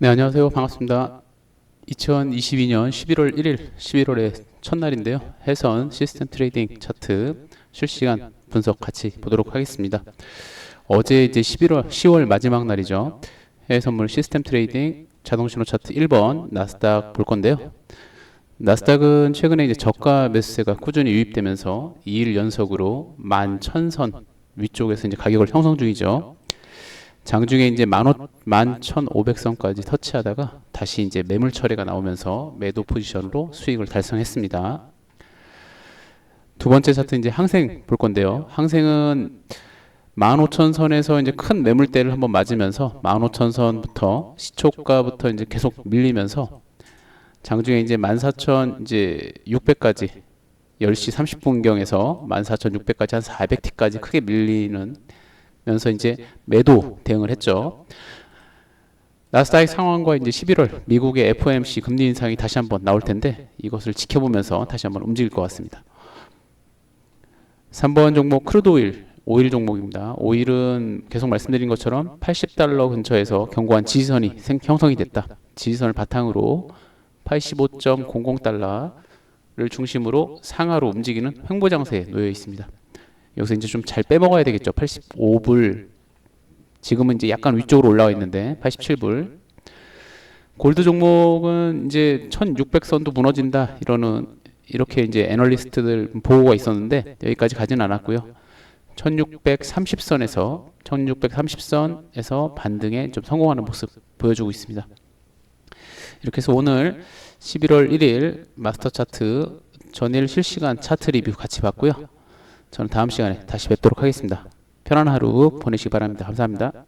네, 안녕하세요. 반갑습니다. 2022년 11월 1일, 11월의 첫날인데요. 해선 시스템 트레이딩 차트 실시간 분석 같이 보도록 하겠습니다. 어제 이제 11월, 10월 마지막 날이죠. 해외 선물 시스템 트레이딩 자동신호 차트 1번 나스닥 볼 건데요. 나스닥은 최근에 이제 저가 매수세가 꾸준히 유입되면서 2일 연속으로 11,000선 위쪽에서 이제 가격을 형성 중이죠. 장중에 이제 만 천오백 선까지 터치하다가 다시 이제 매물 처리가 나오면서 매도 포지션으로 수익을 달성했습니다. 두 번째 차트 이제 항생 볼 건데요. 항생은 15,000선에서 이제 큰 매물대를 한번 맞으면서 15,000선부터 시초가부터 이제 계속 밀리면서 장중에 이제 14,000 이제 600까지 10시 30분경에서 14,600까지 한 400T까지 크게 밀리는 면서 이제 매도 대응을 했죠. 나스닥 상황과 이제 11월 미국의 FOMC 금리 인상이 다시 한번 나올 텐데 이것을 지켜보면서 다시 한번 움직일 것 같습니다. 3번 종목 크루드 오일, 오일 종목입니다. 오일은 계속 말씀드린 것처럼 80달러 근처에서 견고한 지지선이 생, 형성이 됐다. 지지선을 바탕으로 85.00달러를 중심으로 상하로 움직이는 횡보 장세에 놓여 있습니다. 여기서 이제 좀 잘 빼먹어야 되겠죠. 85불. 지금은 이제 약간 위쪽으로 올라와 있는데 87불. 골드 종목은 이제 1600선도 무너진다 이러는 이렇게 이제 애널리스트들 보고가 있었는데 여기까지 가진 않았고요. 1630선에서 1630선에서 반등에 좀 성공하는 모습 보여주고 있습니다. 이렇게 해서 오늘 11월 1일 마스터 차트 전일 실시간 차트 리뷰 같이 봤고요. 저는 다음 시간에 다시 뵙도록 하겠습니다. 편안한 하루 보내시기 바랍니다. 감사합니다.